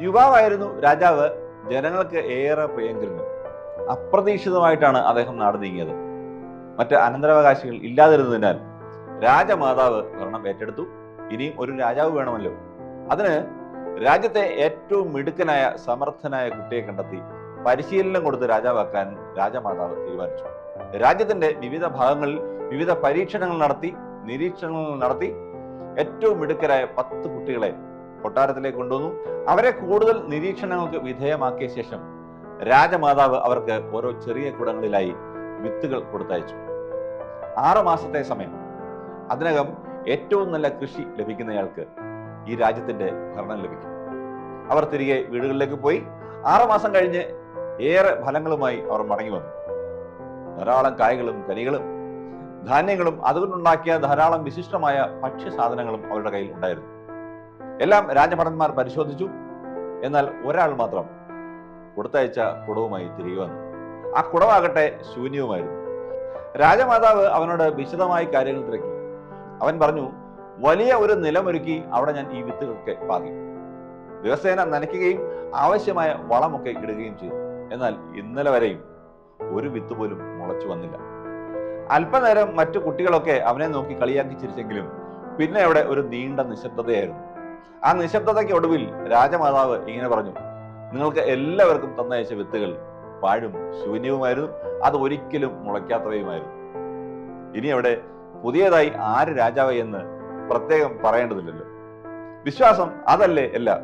യുവാവായിരുന്നു രാജാവ് ജനങ്ങൾക്ക് ഏറെ പ്രിയങ്കരനും അപ്രതീക്ഷിതമായിട്ടാണ് അദ്ദേഹം നാട് നീങ്ങിയത്. മറ്റ് അനന്തരാവകാശികൾ ഇല്ലാതിരുന്നതിനാൽ രാജമാതാവ് ഭരണം ഏറ്റെടുത്തു. ഇനിയും ഒരു രാജാവ് വേണമല്ലോ. അതിന് രാജ്യത്തെ ഏറ്റവും മിടുക്കനായ സമർത്ഥനായ കുട്ടിയെ കണ്ടെത്തി. പരിശീലനം കൊടുത്ത് രാജാവാക്കാൻ രാജമാതാവ് തീരുമാനിച്ചു. രാജ്യത്തിന്റെ വിവിധ ഭാഗങ്ങളിൽ വിവിധ പരീക്ഷണങ്ങൾ നടത്തി നിരീക്ഷണങ്ങൾ നടത്തി ഏറ്റവും മിടുക്കരായ പത്ത് കുട്ടികളെ കൊട്ടാരത്തിലേക്ക് കൊണ്ടുവന്നു. അവരെ കൂടുതൽ നിരീക്ഷണങ്ങൾക്ക് വിധേയമാക്കിയ ശേഷം രാജമാതാവ് അവർക്ക് ഓരോ ചെറിയ കുടങ്ങളിലായി വിത്തുകൾ കൊടുത്തയച്ചു. ആറു മാസത്തെ സമയം. അതിനകം ഏറ്റവും നല്ല കൃഷി ലഭിക്കുന്നയാൾക്ക് ഈ രാജ്യത്തിന്റെ ഭരണം ലഭിക്കും. അവർ തിരികെ വീടുകളിലേക്ക് പോയി. ആറു മാസം കഴിഞ്ഞ് ഏറെ ഫലങ്ങളുമായി അവർ മടങ്ങി വന്നു. ധാരാളം കായകളും കനികളും ധാന്യങ്ങളും അതുകൊണ്ടുണ്ടാക്കിയ ധാരാളം വിശിഷ്ടമായ ഭക്ഷ്യസാധനങ്ങളും അവരുടെ കയ്യിൽ ഉണ്ടായിരുന്നു. എല്ലാം രാജഭടന്മാർ പരിശോധിച്ചു. എന്നാൽ ഒരാൾ മാത്രം കൊടുത്തയച്ച കുടവുമായി തിരികെ വന്നു. ആ കുടവാകട്ടെ ശൂന്യവുമായിരുന്നു. രാജമാതാവ് അവനോട് വിശദമായി കാര്യങ്ങൾ തിരക്കി. അവൻ പറഞ്ഞു വലിയ ഒരു നിലമൊരുക്കി അവിടെ ഞാൻ ഈ വിത്തുകൾക്ക് പാകി ദിവസേന നനയ്ക്കുകയും ആവശ്യമായ വളമൊക്കെ ഇടുകയും ചെയ്തു. എന്നാൽ ഇന്നലെ വരെയും ഒരു വിത്ത് പോലും മുളച്ചു വന്നില്ല. അല്പനേരം മറ്റു കുട്ടികളൊക്കെ അവനെ നോക്കി കളിയാക്കി ചിരിച്ചെങ്കിലും പിന്നെ അവിടെ ഒരു നീണ്ട നിശബ്ദതയായിരുന്നു. ആ നിശബ്ദതയ്ക്ക് ഒടുവിൽ രാജമാതാവ് ഇങ്ങനെ പറഞ്ഞു നിങ്ങൾക്ക് എല്ലാവർക്കും തന്നയച്ച വിത്തുകൾ പാഴും ശൂന്യവുമായിരുന്നു അത് ഒരിക്കലും മുളയ്ക്കാത്തവയുമായിരുന്നു. ഇനി അവിടെ പുതിയതായി ആര് രാജാവ് എന്ന് പ്രത്യേകം പറയേണ്ടതില്ലല്ലോ. വിശ്വാസം അതല്ലേ എല്ലാം.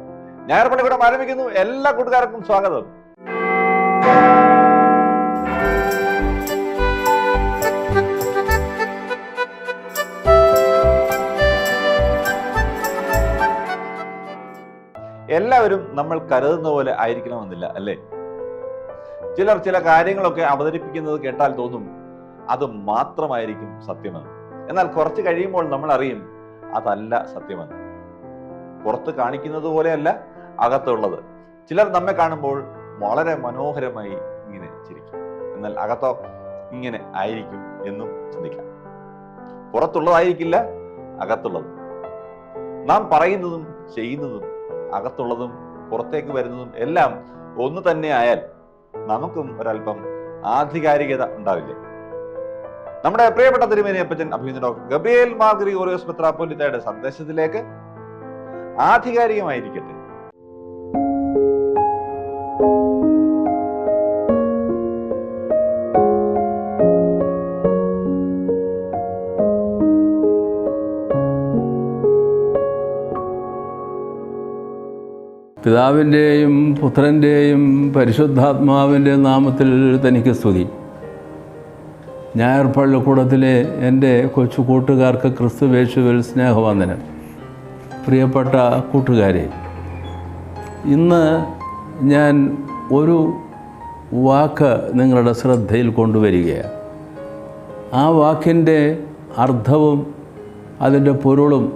ഞായർപ്പള്ളിക്കൂടം ആരംഭിക്കുന്നു. എല്ലാ കൂട്ടുകാർക്കും സ്വാഗതം. എല്ലാവരും നമ്മൾ കരുതുന്ന പോലെ ആയിരിക്കണമെന്നില്ല അല്ലേ? ചിലർ ചില കാര്യങ്ങളൊക്കെ അവതരിപ്പിക്കുന്നത് കേട്ടാൽ തോന്നും അത് മാത്രമായിരിക്കും സത്യമെന്ന് എന്നാൽ കുറച്ച് കഴിയുമ്പോൾ നമ്മൾ അറിയും അതല്ല സത്യമെന്ന് പുറത്ത് കാണിക്കുന്നത് പോലെയല്ല അകത്തുള്ളത്. ചിലർ നമ്മെ കാണുമ്പോൾ വളരെ മനോഹരമായി ഇങ്ങനെ ചിരിക്കും. എന്നാൽ അകത്തോ ഇങ്ങനെ ആയിരിക്കും എന്നും ചിന്തിക്കാം. പുറത്തുള്ളതായിരിക്കില്ല അകത്തുള്ളത്. നാം പറയുന്നതും ചെയ്യുന്നതും അകത്തുള്ളതും പുറത്തേക്ക് വരുന്നതും എല്ലാം ഒന്ന് തന്നെ ആയാൽ നമുക്കും ഒരല്പം ആധികാരികത ഉണ്ടാവില്ലേ? നമ്മുടെ പ്രിയപ്പെട്ട തിരുമേനി അപ്പച്ചൻ അഭിനന്ദ ഡോക്ടർ ഗബ്രിയേൽ മാർഗരി ഓറിയോസ് മെത്രാപ്പൊലിത്തയുടെ സന്ദേശത്തിലേക്ക് ആധികാരികമായിരിക്കട്ടെ. പിതാവിന്റെയും പുത്രന്റെയും പരിശുദ്ധാത്മാവിന്റെ നാമത്തിൽ തനിക്ക് സ്തുതി. ഞായർ പള്ളിക്കൂടത്തിലെ എന്റെ കൊച്ചു കൂട്ടുകാർക്ക് ക്രിസ്തുവേശുവിൽ സ്നേഹവന്ദനം. പ്രിയപ്പെട്ട കൂട്ടുകാരെ ഇന്ന് ഞാൻ ഒരു വാക്ക് നിങ്ങളുടെ ശ്രദ്ധയിൽ കൊണ്ടുവരികയാണ്. ആ വാക്കിന്റെ അർത്ഥവും അതിന്റെ പൊരുളും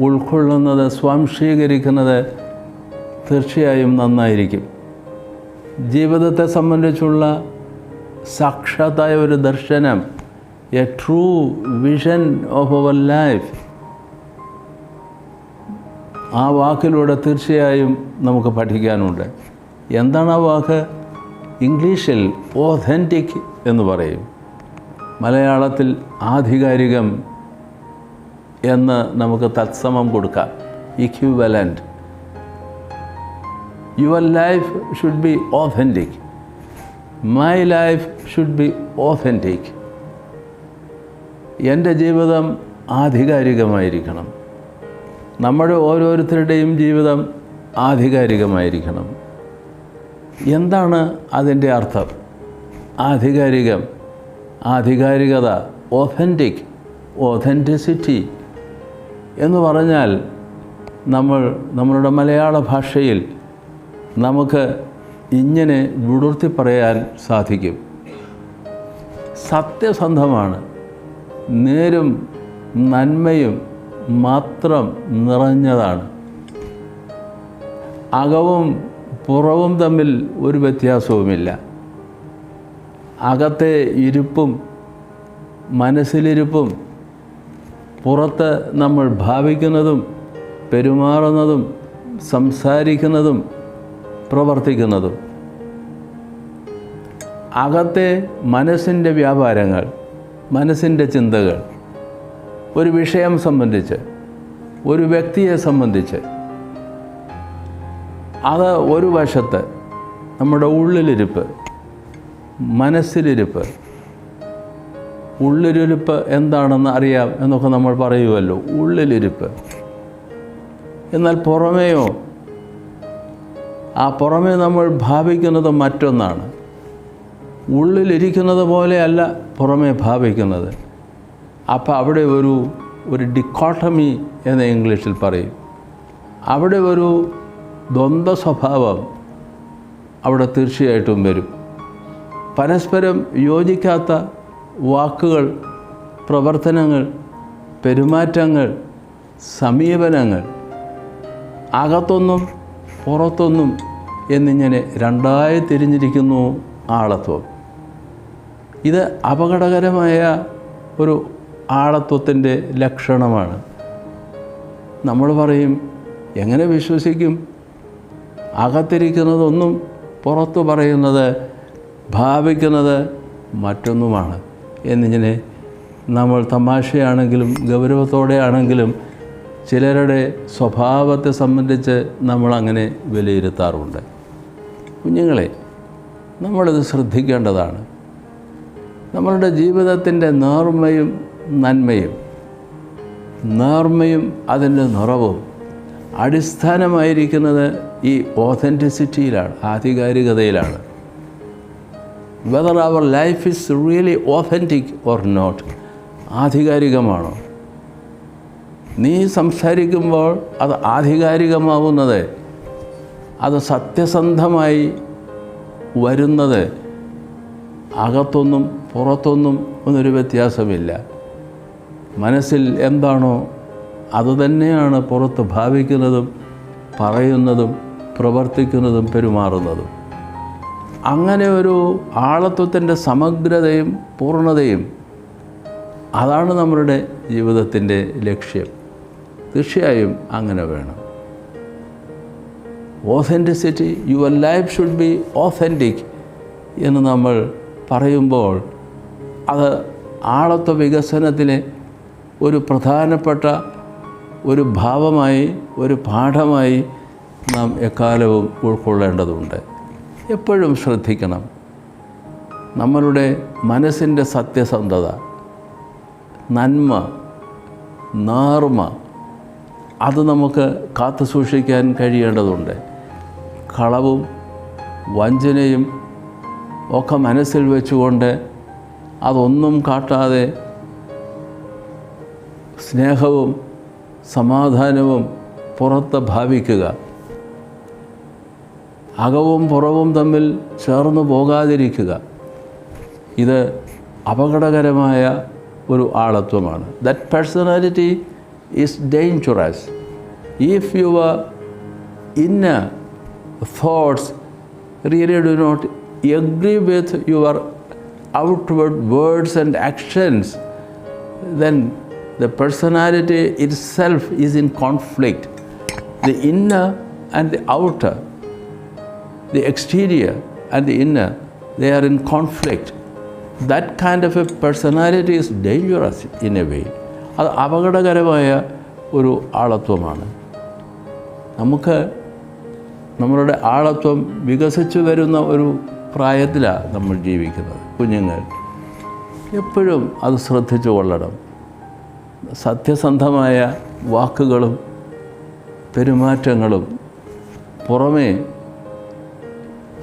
ഉൾക്കൊള്ളുന്നത് സ്വാംശീകരിക്കുന്നത് തീർച്ചയായും നന്നായിരിക്കും. ജീവിതത്തെ സംബന്ധിച്ചുള്ള സാക്ഷാത്തായ ഒരു ദർശനം a true vision of our life ആ വാക്കിലൂടെ തീർച്ചയായും നമുക്ക് പഠിക്കാനുണ്ട്. എന്താണ് ആ വാക്ക്? ഇംഗ്ലീഷിൽ ഓഥന്റിക് എന്ന് പറയും. മലയാളത്തിൽ ആധികാരികം എന്ന് നമുക്ക് തത്സമം കൊടുക്കാം. ഇക്വിവലന്റ് your life should B authentic my life should B authentic എന്റെ ജീവിതം ആധികാരികമായിരിക്കണം. നമ്മുടെ ഓരോരുത്തരുടെയും ജീവിതം ആധികാരികമായിരിക്കണം. എന്താണ് അതിന്റെ അർത്ഥം? ആധികാരികം ആധികാരികത ഓഥന്റിക് ഓഥന്റിസിറ്റി എന്ന് പറഞ്ഞാൽ നമ്മൾ നമ്മളുടെ മലയാള ഭാഷയിൽ നമുക്ക് ഇങ്ങനെ വിടുർത്തി പറയാൻ സാധിക്കും. സത്യസന്ധമാണ്. നേരും നന്മയും മാത്രം നിറഞ്ഞതാണ്. അകവും പുറവും തമ്മിൽ ഒരു വ്യത്യാസവുമില്ല. അകത്തെ ഇരുപ്പും മനസ്സിലിരിപ്പും പുറത്ത് നമ്മൾ ഭാവിക്കുന്നതും പെരുമാറുന്നതും സംസാരിക്കുന്നതും പ്രവർത്തിക്കുന്നതും. അകത്തെ മനസ്സിന്റെ വ്യാപാരങ്ങൾ മനസ്സിന്റെ ചിന്തകൾ ഒരു വിഷയം സംബന്ധിച്ച് ഒരു വ്യക്തിയെ സംബന്ധിച്ച് അത് ഒരു വശത്ത് നമ്മുടെ ഉള്ളിലിരിപ്പ് മനസ്സിലിരിപ്പ്. ഉള്ളിലിരിപ്പ് എന്താണെന്ന് അറിയാം എന്നൊക്കെ നമ്മൾ പറയുമല്ലോ ഉള്ളിലിരിപ്പ്. എന്നാൽ പുറമേയോ ആ പുറമേ നമ്മൾ ഭാവിക്കുന്നത് മറ്റൊന്നാണ്. ഉള്ളിലിരിക്കുന്നത് പോലെയല്ല പുറമേ ഭാവിക്കുന്നത്. അപ്പോൾ അവിടെ ഒരു ഒരു ഡിക്കോട്ടമി എന്ന് ഇംഗ്ലീഷിൽ പറയും. അവിടെ ഒരു ദ്വന്ദ്വ സ്വഭാവം അവിടെ തീർച്ചയായിട്ടും വരും. പരസ്പരം യോജിക്കാത്ത വാക്കുകൾ പ്രവർത്തനങ്ങൾ പെരുമാറ്റങ്ങൾ സമീപനങ്ങൾ അകത്തൊന്നും പുറത്തൊന്നും എന്നിങ്ങനെ രണ്ടായി തിരിഞ്ഞിരിക്കുന്നു ആളത്വം. ഇത് അപകടകരമായ ഒരു ആളത്വത്തിന്റെ ലക്ഷണമാണ്. നമ്മൾ പറയും എങ്ങനെ വിശ്വസിക്കും? അകത്തിരിക്കുന്നതൊന്നും പുറത്തു പറയുന്നത് ഭാവിക്കുന്നത് മറ്റൊന്നുമാണ്. എന്നിങ്ങനെ നമ്മൾ തമാശയാണെങ്കിലും ഗൗരവത്തോടെ ആണെങ്കിലും ചിലരുടെ സ്വഭാവത്തെ സംബന്ധിച്ച് നമ്മൾ നമ്മളങ്ങനെ വിലയിരുത്താറുണ്ട്. കുഞ്ഞുങ്ങളെ നമ്മളിത് ശ്രദ്ധിക്കേണ്ടതാണ്. നമ്മളുടെ ജീവിതത്തിന്റെ നേർമ്മയും നന്മയും നേർമ്മയും അതിന്റെ നിറവും അടിസ്ഥാനമായിരിക്കുന്നത് ഈ ഓതന്റിസിറ്റിയിലാണ് ആധികാരികതയിലാണ്. Whether our life is really authentic or not ആധികാരികമാണോ? നീ സംസാരിക്കുമ്പോൾ അത് ആധികാരികമാവുന്നത് അത് സത്യസന്ധമായി വരുന്നത് അകത്തൊന്നും പുറത്തൊന്നും ഒന്നൊരു വ്യത്യാസമില്ല. മനസ്സിൽ എന്താണോ അതുതന്നെയാണ് പുറത്ത് ഭാവിക്കുന്നതും പറയുന്നതും പ്രവർത്തിക്കുന്നതും പെരുമാറുന്നതും. അങ്ങനെ ഒരു ആളത്വത്തിന്റെ സമഗ്രതയും പൂർണതയും അതാണ് നമ്മളുടെ ജീവിതത്തിന്റെ ലക്ഷ്യം. തീർച്ചയായും അങ്ങനെ വേണം. Authenticity your life should B authentic എന്ന് നമ്മൾ പറയുമ്പോൾ അത് ആളത്വ വികസനത്തിലെ ഒരു പ്രധാനപ്പെട്ട ഒരു ഭാവമായി ഒരു പാഠമായി നാം എക്കാലവും ഉൾക്കൊള്ളേണ്ടതുണ്ട്. എപ്പോഴും ശ്രദ്ധിക്കണം. നമ്മളുടെ മനസ്സിന്റെ സത്യസന്ധത നന്മ നാർമ അത് നമുക്ക് കാത്തു സൂക്ഷിക്കാൻ കഴിയേണ്ടതുണ്ട്. കളവും വഞ്ചനയും ഒക്കെ മനസ്സിൽ വെച്ചുകൊണ്ട് അതൊന്നും കാട്ടാതെ സ്നേഹവും സമാധാനവും പുറത്ത് ഭാവിക്കുക. അകവും പുറവും തമ്മിൽ ചേർന്ന് പോകാതിരിക്കുക. ഇത് അപകടകരമായ ഒരു ആളത്വമാണ്. That personality is dangerous. If your inner thoughts really do not agree with your outward words and actions, then the personality itself is in conflict. The inner and the outer, the exterior and the inner, they are in conflict. That kind of a personality is dangerous in a way. അത് അപകടകരമായ ഒരു ആളത്വമാണ്. നമുക്ക് നമ്മളുടെ ആളത്വം വികസിച്ചു വരുന്ന ഒരു പ്രായത്തിലാണ് നമ്മൾ ജീവിക്കുന്നത് കുഞ്ഞുങ്ങൾ. എപ്പോഴും അത് ശ്രദ്ധിച്ചു കൊള്ളണം. സത്യസന്ധമായ വാക്കുകളും പെരുമാറ്റങ്ങളും പുറമേ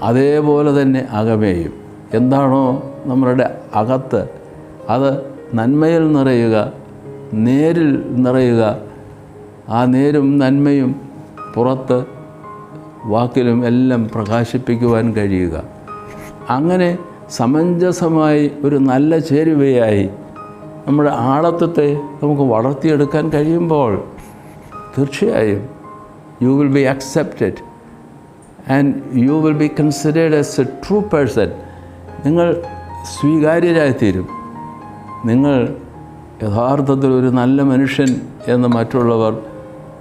അതേപോലെ തന്നെ അകമേയും. എന്താണോ നമ്മളുടെ അകത്ത് അത് നന്മയിൽ നിറയുക നേരിൽ നിറയുക. ആ നേരും നന്മയും പുറത്ത് വാക്കിലും എല്ലാം പ്രകാശിപ്പിക്കുവാൻ കഴിയുക. അങ്ങനെ സമഞ്ജസമായി ഒരു നല്ല ചേരുവയായി നമ്മുടെ ആളത്വത്തെ നമുക്ക് വളർത്തിയെടുക്കാൻ കഴിയുമ്പോൾ തീർച്ചയായും you will be accepted and you will be considered as A true person നിങ്ങൾ സ്വീകാര്യരായിത്തീരും. നിങ്ങൾ യഥാർത്ഥത്തിൽ ഒരു നല്ല മനുഷ്യൻ എന്ന് മറ്റുള്ളവർ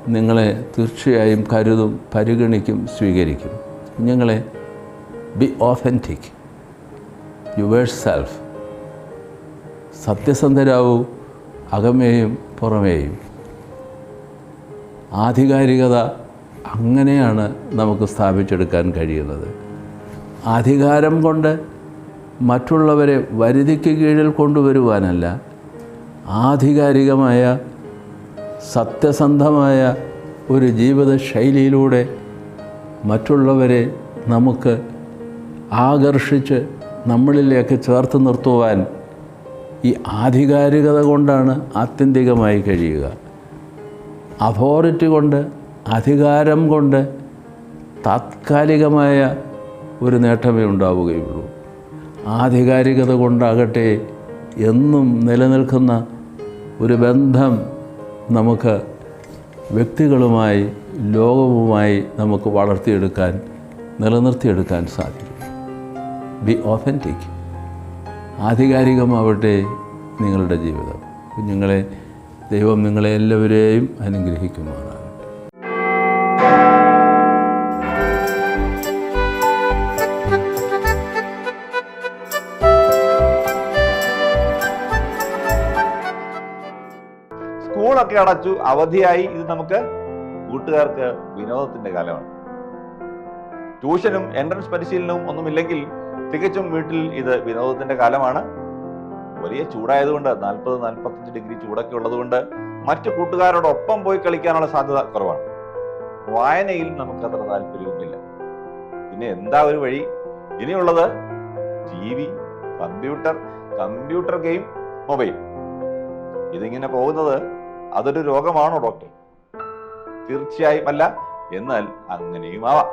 നിങ്ങളെ തീർച്ചയായും കരുതും പരിഗണിക്കും സ്വീകരിക്കും. കുഞ്ഞുങ്ങളെ ബി ഓഥന്റിക് യുവേർ സെൽഫ് സത്യസന്ധരാവൂ അകമേയും പുറമേയും. ആധികാരികത അങ്ങനെയാണ് നമുക്ക് സ്ഥാപിച്ചെടുക്കാൻ കഴിയുന്നത്. അധികാരം കൊണ്ട് മറ്റുള്ളവരെ വരുതിക്ക് കീഴിൽ കൊണ്ടുവരുവാനല്ല ആധികാരികമായ സത്യസന്ധമായ ഒരു ജീവിത ശൈലിയിലൂടെ മറ്റുള്ളവരെ നമുക്ക് ആകർഷിച്ച് നമ്മളിലേക്ക് ചേർത്ത് നിർത്തുവാൻ ഈ ആധികാരികത കൊണ്ടാണ് ആത്യന്തികമായി കഴിയുക. അതോറിറ്റി കൊണ്ട് അധികാരം കൊണ്ട് താത്കാലികമായ ഒരു നേട്ടമേ ഉണ്ടാവുകയുള്ളൂ. ആധികാരികത കൊണ്ടാകട്ടെ എന്നും നിലനിൽക്കുന്ന ഒരു ബന്ധം നമുക്ക് വ്യക്തികളുമായി ലോകവുമായി നമുക്ക് വളർത്തിയെടുക്കാൻ നിലനിർത്തിയെടുക്കാൻ സാധിക്കും. ബി ഓഫന്റിക് ആധികാരികമാവട്ടെ നിങ്ങളുടെ ജീവിതം. കുഞ്ഞുങ്ങളെ ദൈവം നിങ്ങളെ എല്ലാവരെയും അനുഗ്രഹിക്കുമാറാകട്ടെ. സ്കൂളൊക്കെ അടച്ചു. അവധിയായി. ഇത് നമുക്ക് കൂട്ടുകാർക്ക് വിനോദത്തിന്റെ കാലമാണ്. ട്യൂഷനും എൻട്രൻസ് പരിശീലനവും ഒന്നുമില്ലെങ്കിൽ തികച്ചും വീട്ടിൽ ഇത് വിനോദത്തിന്റെ കാലമാണ്. വലിയ ചൂടായതുകൊണ്ട് നാൽപ്പത് നാൽപ്പത്തഞ്ച് ഡിഗ്രി ചൂടൊക്കെ ഉള്ളതുകൊണ്ട് മറ്റു കൂട്ടുകാരോടൊപ്പം പോയി കളിക്കാനുള്ള സാധ്യത കുറവാണ്. വായനയിൽ നമുക്ക് അത്ര താല്പര്യമൊന്നുമില്ല. പിന്നെ എന്താ ഒരു വഴി? ഇനിയുള്ളത് T V computer computer game mobile. ഇതിങ്ങനെ പോകുന്നത് അതൊരു രോഗമാണോ ഡോക്ടർ? തീർച്ചയായും അല്ല. എന്നാൽ അങ്ങനെയും ആവാം.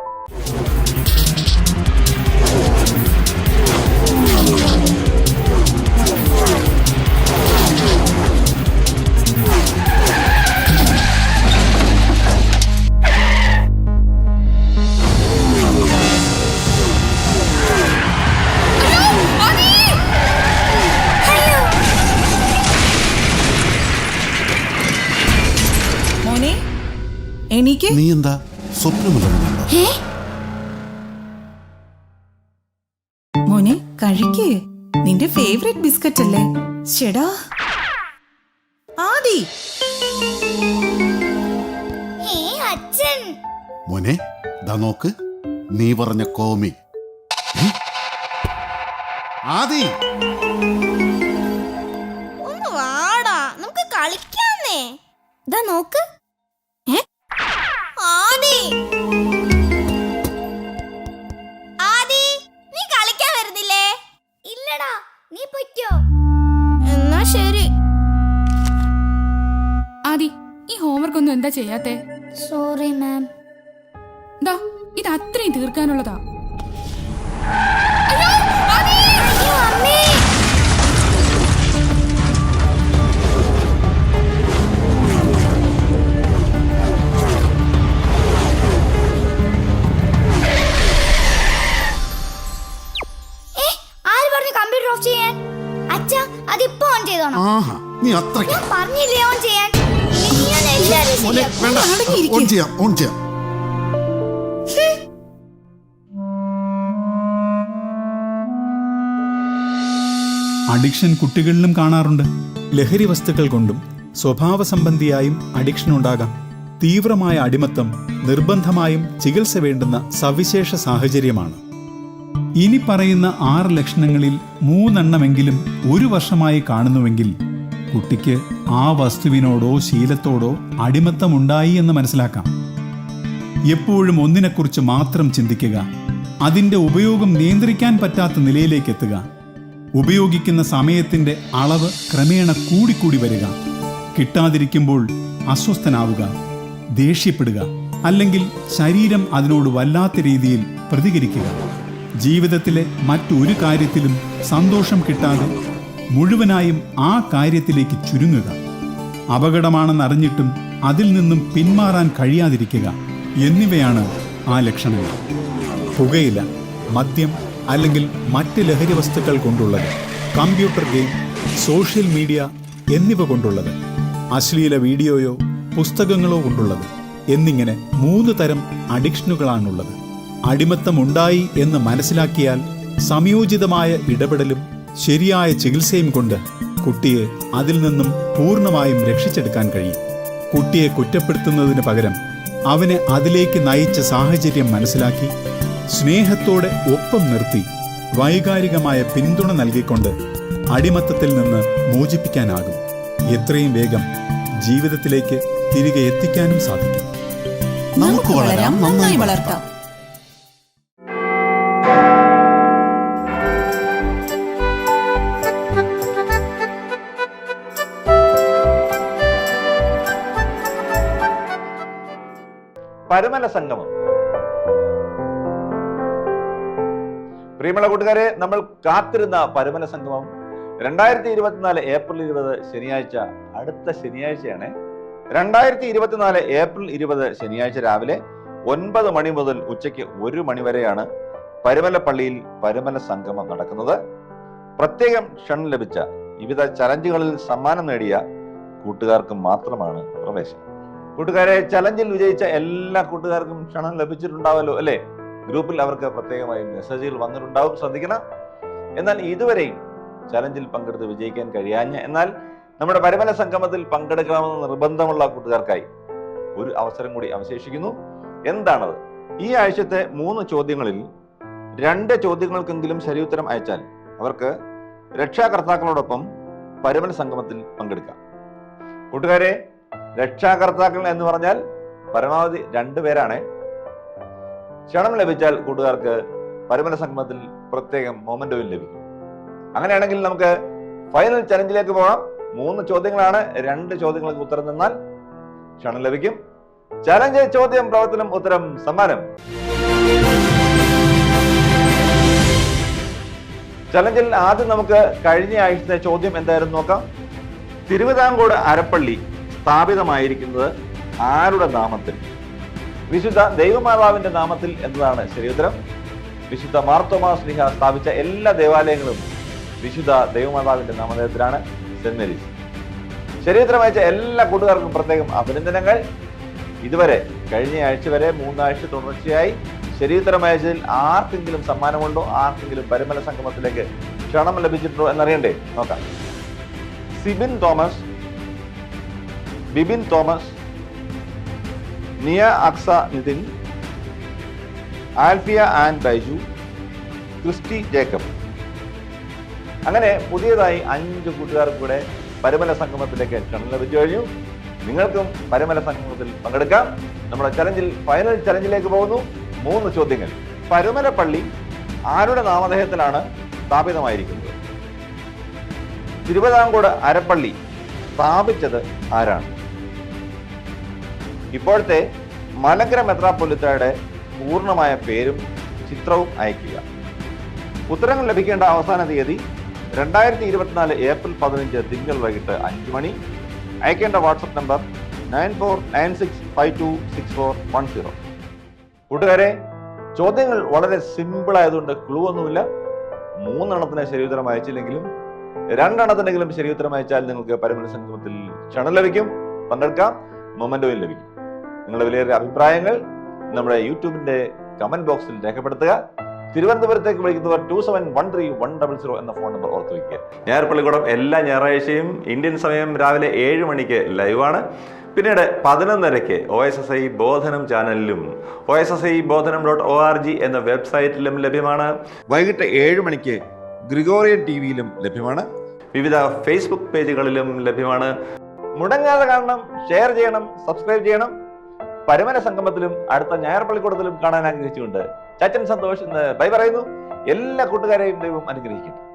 നീ എന്താ സ്വപ്നമില്ലെന്നുണ്ടോ മോനെ കഴിക്കേ. നിന്റെ ഫേവറേറ്റ് ബിസ്ക്കറ്റ് അല്ലേ? ചേടാ. ആദി. മോനെ ദാ നോക്ക്. നീ പറഞ്ഞ കോമി? ആദി. ഒന്ന് വാടാ. നമുക്ക് കളിക്കാന്നേ. ദാ നോക്ക്. എന്താ ചെയ്യാത്തെ? സോറി മാം ദാ ഇത് അത്രയും തീർക്കാനുള്ളതാ. അയ്യോ അമ്മേ! ഏ, ആര് പറഞ്ഞു കമ്പ്യൂട്ടർ ഓഫ് ചെയ്യാൻ? അച്ഛാ അതിപ്പോ ഓൺ ചെയ്തോണം. ആഹാ നീ അത്രയ്ക്ക് ഞാൻ പറഞ്ഞില്ലേ ഓൺ ചെയ്യാൻ? മോനെ വേണ്ട. ഓൺ ചെയ്യാം ഓൺ ചെയ്യാം. അഡിക്ഷൻ കുട്ടികളിലും കാണാറുണ്ട്. ലഹരി വസ്തുക്കൾ കൊണ്ടും സ്വഭാവ സംബന്ധിയായും അഡിക്ഷൻ ഉണ്ടാകാം. തീവ്രമായ അടിമത്തം നിർബന്ധമായും ചികിത്സ വേണ്ടുന്ന സവിശേഷ സാഹചര്യമാണ്. ഇനി പറയുന്ന ആറ് ലക്ഷണങ്ങളിൽ മൂന്നെണ്ണമെങ്കിലും ഒരു വർഷമായി കാണുന്നുവെങ്കിൽ കുട്ടിക്ക് ആ വസ്തുവിനോടോ ശീലത്തോടോ അടിമത്തമുണ്ടായി എന്ന് മനസ്സിലാക്കാം. എപ്പോഴും ഒന്നിനെക്കുറിച്ച് മാത്രം ചിന്തിക്കുക അതിന്റെ ഉപയോഗം നിയന്ത്രിക്കാൻ പറ്റാത്ത നിലയിലേക്ക് എത്തുക ഉപയോഗിക്കുന്ന സമയത്തിന്റെ അളവ് ക്രമേണ കൂടിക്കൂടി വരിക കിട്ടാതിരിക്കുമ്പോൾ അസ്വസ്ഥനാവുക ദേഷ്യപ്പെടുക അല്ലെങ്കിൽ ശരീരം അതിനോട് വല്ലാത്ത രീതിയിൽ പ്രതികരിക്കുക. ജീവിതത്തിലെ മറ്റൊരു കാര്യത്തിലും സന്തോഷം കിട്ടാതെ മുഴുവനായും ആ കാര്യത്തിലേക്ക് ചുരുങ്ങുക. അപകടമാണെന്നറിഞ്ഞിട്ടും അതിൽ നിന്നും പിന്മാറാൻ കഴിയാതിരിക്കുക എന്നിവയാണ് ആ ലക്ഷണങ്ങൾ. പുകയില മദ്യം അല്ലെങ്കിൽ മറ്റ് ലഹരി വസ്തുക്കൾ കൊണ്ടുള്ളത് കമ്പ്യൂട്ടർ ഗെയിം സോഷ്യൽ മീഡിയ എന്നിവ കൊണ്ടുള്ളത് അശ്ലീല വീഡിയോയോ പുസ്തകങ്ങളോ കൊണ്ടുള്ളത് എന്നിങ്ങനെ മൂന്ന് തരം അഡിക്ഷനുകളാണുള്ളത്. അടിമത്തം ഉണ്ടായി എന്ന് മനസ്സിലാക്കിയാൽ സംയോജിതമായ ഇടപെടലും ശരിയായ ചികിത്സയും കൊണ്ട് കുട്ടിയെ അതിൽ നിന്നും പൂർണമായും രക്ഷിച്ചെടുക്കാൻ കഴിയും. കുട്ടിയെ കുറ്റപ്പെടുത്തുന്നതിന് പകരം അവനെ അതിലേക്ക് നയിച്ച സാഹചര്യം മനസ്സിലാക്കി സ്നേഹത്തോടെ ഒപ്പം നിർത്തി വൈകാരികമായ പിന്തുണ നൽകിക്കൊണ്ട് അടിമത്തത്തിൽ നിന്ന് മോചിപ്പിക്കാനാകും. എത്രയും വേഗം ജീവിതത്തിലേക്ക് തിരികെ എത്തിക്കാനും സാധിക്കും. നമുക്ക് വളരാം. നന്നായി വളർത്താം. സംഗമം പ്രിയമുള്ള കൂട്ടുകാരെ നമ്മൾ കാത്തിരുന്ന പരമന സംഗമം രണ്ടായിരത്തി ഇരുപത്തിനാല് ഏപ്രിൽ ഇരുപത് ശനിയാഴ്ച അടുത്ത ശനിയാഴ്ചയാണ്. രണ്ടായിരത്തി ഇരുപത്തിനാല് ഏപ്രിൽ ഇരുപത് ശനിയാഴ്ച രാവിലെ ഒൻപത് മണി മുതൽ ഉച്ചയ്ക്ക് ഒരു മണി വരെയാണ് പരുമല പള്ളിയിൽ പരുമല സംഗമം നടക്കുന്നത്. പ്രത്യേകം ക്ഷണം ലഭിച്ച വിവിധ ചലഞ്ചുകളിൽ സമ്മാനം നേടിയ കൂട്ടുകാർക്ക് മാത്രമാണ് പ്രവേശനം. കൂട്ടുകാരെ ചലഞ്ചിൽ വിജയിച്ച എല്ലാ കൂട്ടുകാർക്കും ക്ഷണം ലഭിച്ചിട്ടുണ്ടാവല്ലോ അല്ലേ? ഗ്രൂപ്പിൽ അവർക്ക് പ്രത്യേകമായി മെസ്സേജുകൾ വന്നിട്ടുണ്ടാവും ശ്രദ്ധിക്കണം. എന്നാൽ ഇതുവരെയും ചലഞ്ചിൽ പങ്കെടുത്ത് വിജയിക്കാൻ കഴിയാഞ്ഞ എന്നാൽ നമ്മുടെ പരമല സംഗമത്തിൽ പങ്കെടുക്കണമെന്ന് നിർബന്ധമുള്ള കൂട്ടുകാർക്കായി ഒരു അവസരം കൂടി അവശേഷിക്കുന്നു. എന്താണത്? ഈ ആഴ്ചത്തെ മൂന്ന് ചോദ്യങ്ങളിൽ രണ്ട് ചോദ്യങ്ങൾക്കെങ്കിലും ശരിയുത്തരം അയച്ചാൽ അവർക്ക് രക്ഷാകർത്താക്കളോടൊപ്പം പരമല സംഗമത്തിൽ പങ്കെടുക്കാം. കൂട്ടുകാരെ രക്ഷാകർത്താക്കൾ എന്ന് പറഞ്ഞാൽ പരമാവധി രണ്ടുപേരാണ് ക്ഷണം ലഭിച്ചാൽ കൂട്ടുകാർക്ക് പരമല സംഗമത്തിൽ പ്രത്യേകം മൊമെന്റവും ലഭിക്കും. അങ്ങനെയാണെങ്കിൽ നമുക്ക് ഫൈനൽ ചലഞ്ചിലേക്ക് പോകാം. മൂന്ന് ചോദ്യങ്ങളാണ്. രണ്ട് ചോദ്യങ്ങൾക്ക് ഉത്തരം തന്നാൽ ക്ഷണം ലഭിക്കും. ചലഞ്ച് ചോദ്യം പ്രവർത്തനം ഉത്തരം സമ്മാനം. ചലഞ്ചിൽ ആദ്യം നമുക്ക് കഴിഞ്ഞ ആഴ്ചത്തെ ചോദ്യം എന്തായിരുന്നു നോക്കാം. തിരുവിതാംകൂട് അരപ്പള്ളി സ്ഥാപിതമായിരിക്കുന്നത് ആരുടെ നാമത്തിൽ? വിശുദ്ധ ദൈവമാതാവിന്റെ നാമത്തിൽ എന്നതാണ് ശരിയുത്തരം വിശുദ്ധ മാർത്തോമാ സ്ലിഹ സ്ഥാപിച്ച എല്ലാ ദേവാലയങ്ങളും വിശുദ്ധ ദൈവമാതാവിന്റെ നാമധേയത്തിലാണ് സെന്റ് മേരീസ് അയച്ച എല്ലാ കൂട്ടുകാർക്കും പ്രത്യേകം അഭിനന്ദനങ്ങൾ. ഇതുവരെ കഴിഞ്ഞ ആഴ്ച വരെ മൂന്നാഴ്ച തുടർച്ചയായി ശരീരത്തരം അയച്ചതിൽ ആർക്കെങ്കിലും സമ്മാനമുണ്ടോ? ആർക്കെങ്കിലും പരിമല സംഗമത്തിലേക്ക് ക്ഷണം ലഭിച്ചിട്ടുണ്ടോ എന്നറിയണ്ടേ? നോക്കാം. Sibin Thomas Bibin Thomas Niya Aksa Nithin Alfiya and Baiju Christy Jacob. അങ്ങനെ പുതിയതായി അഞ്ച് കൂട്ടുകാർക്ക് കൂടെ പരമല സംഗമത്തിലേക്ക് ക്ഷണം ലഭിച്ചു കഴിഞ്ഞു. നിങ്ങൾക്കും പരമല സംഗമത്തിൽ പങ്കെടുക്കാം. നമ്മുടെ ചലഞ്ചിൽ ഫൈനൽ ചലഞ്ചിലേക്ക് പോകുന്നു. മൂന്ന് ചോദ്യങ്ങൾ. പരുമല പള്ളി ആരുടെ നാമധേയത്തിലാണ് സ്ഥാപിതമായിരിക്കുന്നത്? തിരുവിതാംകൂട് അരപ്പള്ളി സ്ഥാപിച്ചത് ആരാണ്? ഇപ്പോഴത്തെ മലങ്കര മെത്രാപ്പൊലിത്തയുടെ പൂർണമായ പേരും ചിത്രവും അയക്കുക ഉത്തരങ്ങൾ ലഭിക്കേണ്ട അവസാന തീയതി രണ്ടായിരത്തി ഇരുപത്തിനാല് ഏപ്രിൽ പതിനഞ്ച് തിങ്കൾ വൈകിട്ട് അഞ്ച് മണി. അയക്കേണ്ട WhatsApp number nine four nine six five two six four one zero. കൂട്ടുകാരെ ചോദ്യങ്ങൾ വളരെ സിമ്പിൾ ആയതുകൊണ്ട് ക്ലൂ ഒന്നുമില്ല. മൂന്നെണ്ണത്തിന് ശരിയുത്തരം അയച്ചില്ലെങ്കിലും രണ്ടെണ്ണത്തിനെങ്കിലും ശരിയുത്തരം അയച്ചാൽ നിങ്ങൾക്ക് പരമന സംഗമത്തിൽ ക്ഷണം ലഭിക്കും. പങ്കെടുക്കാം. മൊമെന്റോയും ലഭിക്കും. നിങ്ങളുടെ വിലയേറിയ അഭിപ്രായങ്ങൾ നമ്മുടെ യൂട്യൂബിന്റെ കമന്റ് ബോക്സിൽ രേഖപ്പെടുത്തുക. തിരുവനന്തപുരത്തേക്ക് വിളിക്കുന്നവർ two seven one three one double zero എന്ന ഫോൺ നമ്പർ ഓർത്ത് വയ്ക്കുക ഞായർപ്പള്ളിക്കൂടം എല്ലാ ഞായറാഴ്ചയും ഇന്ത്യൻ സമയം രാവിലെ ഏഴ് മണിക്ക് ലൈവാണ് പിന്നീട് പതിനൊന്നരയ്ക്ക് O S S I Bodhanam ചാനലിലും O S S I Bodhanam dot O R G എന്ന വെബ്സൈറ്റിലും ലഭ്യമാണ്. വൈകിട്ട് ഏഴ് മണിക്ക് ഗ്രിഗോറിയൻ ടി വിയിലും ലഭ്യമാണ്. വിവിധ ഫേസ്ബുക്ക് പേജുകളിലും ലഭ്യമാണ്. മുടങ്ങാതെ കാണണം ഷെയർ ചെയ്യണം സബ്സ്ക്രൈബ് ചെയ്യണം. പരമന സംഗമത്തിലും അടുത്ത ഞായർ പള്ളിക്കൂടത്തിലും കാണാൻ ആഗ്രഹിച്ചുകൊണ്ട് ചാറ്റൻ സന്തോഷ് എന്ന് ബൈ പറയുന്നു. എല്ലാ കൂട്ടുകാരെയും ദൈവം അനുഗ്രഹിക്കട്ടെ.